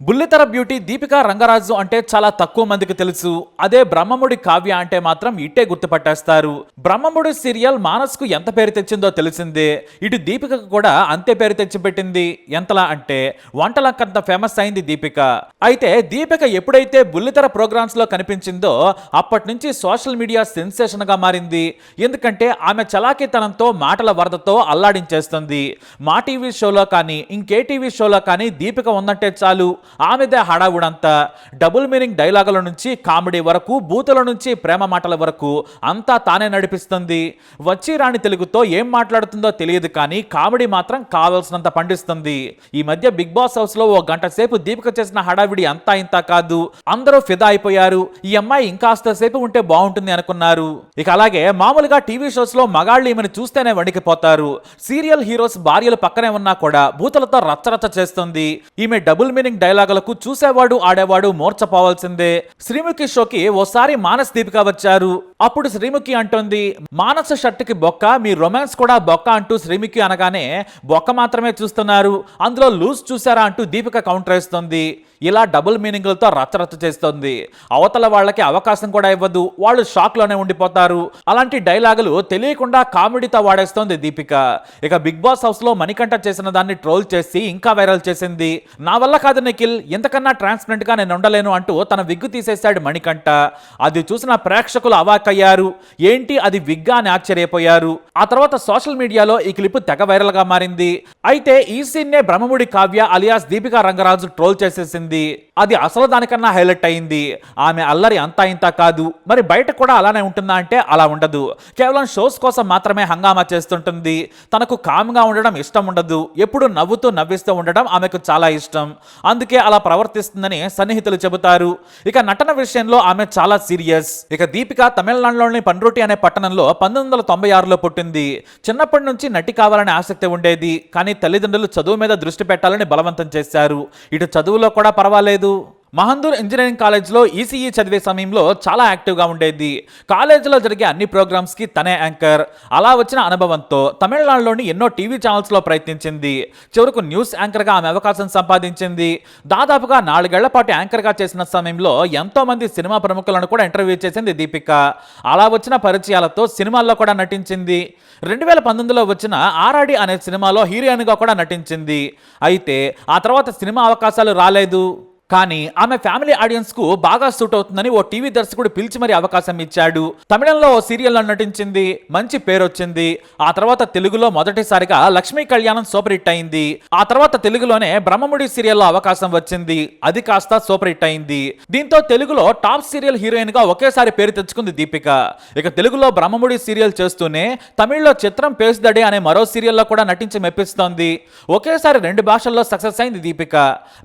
బుల్లితెర బ్యూటీ దీపికా రంగరాజు అంటే చాలా తక్కువ మందికి తెలుసు. అదే బ్రహ్మముడి కావ్య అంటే మాత్రం ఇట్టే గుర్తుపట్టేస్తారు. బ్రహ్మముడి సీరియల్ మానస్కు ఎంత పేరు తెచ్చిందో తెలిసిందే. ఇటు దీపికకు కూడా అంతే పేరు తెచ్చిపెట్టింది. ఎంతలా అంటే వంటలకంత ఫేమస్ అయింది దీపిక. అయితే దీపిక ఎప్పుడైతే బుల్లితెర ప్రోగ్రామ్స్లో కనిపించిందో అప్పటి నుంచి సోషల్ మీడియా సెన్సేషన్గా మారింది. ఎందుకంటే ఆమె చలాకీతనంతో మాటల వరదతో అల్లాడించేస్తుంది. మా టీవీ షోలో కానీ ఇంకే టీవీ షోలో కానీ దీపిక ఉందంటే చాలు. ఆమెదే హడావుడంతా డబుల్ మీనింగ్ డైలాగుల నుంచి కామెడీ వరకు బూతుల నుంచి ప్రేమ మాటల వరకు అంతా తానే నడిపిస్తుంది. వచ్చి రాని తెలుగుతో ఏం మాట్లాడుతుందో తెలియదు కానీ కామెడీ మాత్రం కావాల్సినంత పండిస్తుంది. ఈ మధ్య బిగ్ బాస్ హౌస్లో ఓ గంట సేపు దీపిక చేసిన హడావిడి అంతా ఇంత కాదు. అందరూ ఫిదా అయిపోయారు. ఈ అమ్మాయి ఇంకాస్త సేపు ఉంటే బాగుంటుంది అనుకున్నారు. ఇక అలాగే మామూలుగా టీవీ షోస్లో మగాళ్ళు ఈమెను చూస్తేనే వణికిపోతారు. సీరియల్ హీరోస్ భార్యలు పక్కనే ఉన్నా కూడా బూతులతో రచ్చరచ్చ చేస్తుంది. ఈమె డబుల్ మీనింగ్ డైలాగ్ డైలాగులకు చూసేవాడు ఆడేవాడు మోర్చపోవాల్సిందే శ్రీముఖి షోకి ఓసారి మానస్ దీపిక వచ్చారు. అప్పుడు శ్రీముఖి అంటోంది మానస షర్ట్కి బొక్క మీ రొమాన్స్ కూడా బొక్క అంటూ శ్రీముఖి అనగానే బొక్క మాత్రమే చూస్తున్నారు. అందులో లూజ్ చూసారా అంటూ దీపిక కౌంటర్ వేస్తుంది. ఇలా డబుల్ మీనింగ్లతో రచ్చరచ్చ చేస్తుంది. అవతల వాళ్ళకి అవకాశం కూడా ఇవ్వదు. వాళ్ళు షాక్లోనే ఉండిపోతారు. అలాంటి డైలాగులు తెలియకుండా కామెడీతో వాడేస్తోంది దీపిక. ఇక బిగ్ బాస్ హౌస్లో మణికంఠ చేసిన దాన్ని ట్రోల్ చేసి ఇంకా వైరల్ చేసింది. నా వల్ల కాదు నిఖిల్ ఇంతకన్నా ట్రాన్స్పరెంట్గా నేను ఉండలేను అంటూ తన విగ్గు తీసేశాడు మణికంఠ. అది చూసిన ప్రేక్షకులు అయ్యారు ఏంటి? అది విగ్గా అని ఆశ్చర్యపోయారు. ఆ తర్వాత సోషల్ మీడియాలో ఈ క్లిప్ తెగ వైరల్గా మారింది. అయితే ఈ సీన్నే బ్రహ్మముడి కావ్య అలియాస్ దీపికా రంగరాజు ట్రోల్ చేసేసింది. అది అసలు దానికన్నా హైలైట్ అయింది. ఆమె అల్లరి అంతా ఇంత కాదు. మరి బయట కూడా అలానే ఉంటుందా అంటే అలా ఉండదు. కేవలం షోస్ కోసం మాత్రమే హంగామా చేస్తుంటుంది. తనకు కామ్గా ఉండడం ఇష్టం ఉండదు. ఎప్పుడు నవ్వుతూ నవ్విస్తూ ఉండడం ఆమెకు చాలా ఇష్టం. అందుకే అలా ప్రవర్తిస్తుందని సన్నిహితులు చెబుతారు. ఇక నటన విషయంలో ఆమె చాలా సీరియస్. ఇక దీపిక తమిళనాడులోని పన్రుటి అనే పట్టణంలో పంతొమ్మిది వందల తొంభై ఆరులో పుట్టింది. చిన్నప్పటి నుంచి నటి కావాలనే ఆసక్తి ఉండేది కానీ తల్లిదండ్రులు చదువు మీద దృష్టి పెట్టాలని బలవంతం చేశారు. ఇటు చదువులో కూడా పర్వాలేదు. మహందూర్ ఇంజనీరింగ్ కాలేజ్లో ఈసీఈ చదివే సమయంలో చాలా యాక్టివ్గా ఉండేది. కాలేజీలో జరిగే అన్ని ప్రోగ్రామ్స్కి తనే యాంకర్. అలా వచ్చిన అనుభవంతో తమిళనాడులోని ఎన్నో టీవీ ఛానల్స్లో ప్రయత్నించింది. చివరకు న్యూస్ యాంకర్గా ఆమె అవకాశం సంపాదించింది. దాదాపుగా నాలుగేళ్ళ పాటు యాంకర్గా చేసిన సమయంలో ఎంతోమంది సినిమా ప్రముఖులను కూడా ఇంటర్వ్యూ చేసింది దీపిక. అలా వచ్చిన పరిచయాలతో సినిమాల్లో కూడా నటించింది. రెండు వేల పంతొమ్మిదిలో వచ్చిన ఆరాడి అనే సినిమాలో హీరోయిన్గా కూడా నటించింది. అయితే ఆ తర్వాత సినిమా అవకాశాలు రాలేదు. కానీ ఆమె ఫ్యామిలీ ఆడియన్స్కు బాగా సూట్ అవుతుందని ఓ టీవీ దర్శకుడు పిలిచి మరీ అవకాశం ఇచ్చాడు. తమిళంలో ఓ సీరియల్లో నటించింది మంచి పేరు వచ్చింది ఆ తర్వాత తెలుగులో మొదటిసారిగా లక్ష్మీ కళ్యాణం సూపర్ హిట్ అయింది. ఆ తర్వాత తెలుగులోనే బ్రహ్మముడి సీరియల్లో అవకాశం వచ్చింది. అది కాస్త సూపర్ హిట్ అయింది. దీంతో తెలుగులో టాప్ సీరియల్ హీరోయిన్గా ఒకేసారి పేరు తెచ్చుకుంది దీపిక. ఇక తెలుగులో బ్రహ్మముడి సీరియల్ చేస్తూనే తమిళ్ళో చిత్రం పేసుదడి అనే మరో సీరియల్లో కూడా నటించి మెప్పిస్తోంది. ఒకేసారి రెండు భాషల్లో సక్సెస్ అయింది దీపిక.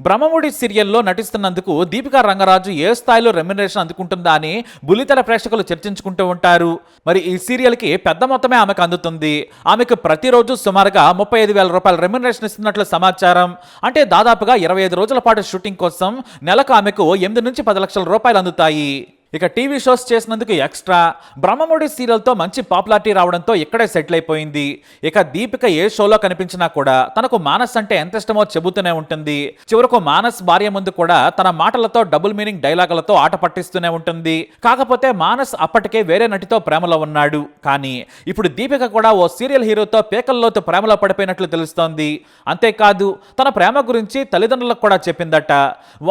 బ్రహ్మముడి సీరియల్లో నటిస్తున్నందుకు దీపికా రంగరాజు ఏ స్థాయిలో రెమ్యునరేషన్ అందుకుంటుందా అని బుల్లితెర ప్రేక్షకులు చర్చించుకుంటూ ఉంటారు. మరి ఈ సీరియల్కి పెద్ద మొత్తమే ఆమెకు అందుతుంది. ఆమెకు ప్రతిరోజు సుమారుగా ముప్పై ఐదు వేల రూపాయల రెమ్యునరేషన్ ఇస్తున్నట్లు సమాచారం. అంటే దాదాపుగా ఇరవై ఐదు రోజుల పాటు షూటింగ్ కోసం నెలకు ఆమెకు ఎనిమిది నుంచి పది లక్షల రూపాయలు అందుతాయి. ఇక టీవీ షోస్ చేసినందుకు ఎక్స్ట్రా బ్రహ్మముడి సీరియల్తో మంచి పాపులారిటీ రావడంతో ఇక్కడే సెటిల్ అయిపోయింది. ఇక దీపిక ఏ షోలో కనిపించినా కూడా తనకు మానస్ అంటే ఎంత ఇష్టమో చెబుతూనే ఉంటుంది. చివరకు మానస్ భార్య ముందు కూడా తన మాటలతో డబుల్ మీనింగ్ డైలాగులతో ఆట పట్టిస్తూనే ఉంటుంది. కాకపోతే మానస్ అప్పటికే వేరే నటితో ప్రేమలో ఉన్నాడు. కానీ ఇప్పుడు దీపిక కూడా ఓ సీరియల్ హీరోతో పేకల్లోతో ప్రేమలో పడిపోయినట్లు తెలుస్తోంది. అంతేకాదు తన ప్రేమ గురించి తల్లిదండ్రులకు కూడా చెప్పిందట.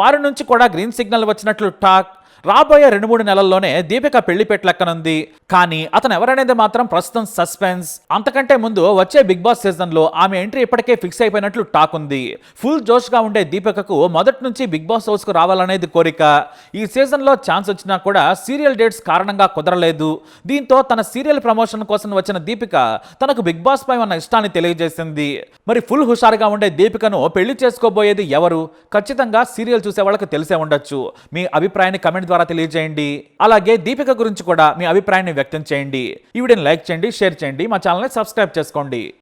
వారి నుంచి కూడా గ్రీన్ సిగ్నల్ వచ్చినట్లు టాక్ రాబోయే రెండు మూడు నెలల్లోనే దీపిక పెళ్ళి పెట్లెక్కనుంది. కానీ అతను ఎవరనేది మాత్రం ప్రస్తుతం సస్పెన్స్. అంతకంటే ముందు వచ్చే బిగ్ బాస్ సీజన్లో ఆమె ఎంట్రీ ఇప్పటికే ఫిక్స్ అయిపోయినట్లు టాక్ ఉంది. ఫుల్ జోష్గా ఉండే దీపికకు మొదటి నుంచి బిగ్ బాస్ హౌస్కు రావాలనేది కోరిక. ఈ సీజన్లో ఛాన్స్ వచ్చినా కూడా సీరియల్ డేట్స్ కారణంగా కుదరలేదు. దీంతో తన సీరియల్ ప్రమోషన్ కోసం వచ్చిన దీపిక తనకు బిగ్ బాస్ పై ఉన్న ఇష్టాన్ని తెలియజేసింది. మరి ఫుల్ హుషారుగా ఉండే దీపికను పెళ్ళి చేసుకోబోయేది ఎవరు? ఖచ్చితంగా సీరియల్ చూసే వాళ్ళకి తెలిసే ఉండొచ్చు. మీ అభిప్రాయాన్ని కమెంట్ ద్వారా తెలియజేయండి. అలాగే దీపిక గురించి కూడా మీ అభిప్రాయాన్ని వ్యక్తం చేయండి. ఈ వీడియోని లైక్ చేయండి షేర్ చేయండి. మా ఛానల్ని సబ్స్క్రైబ్ చేసుకోండి.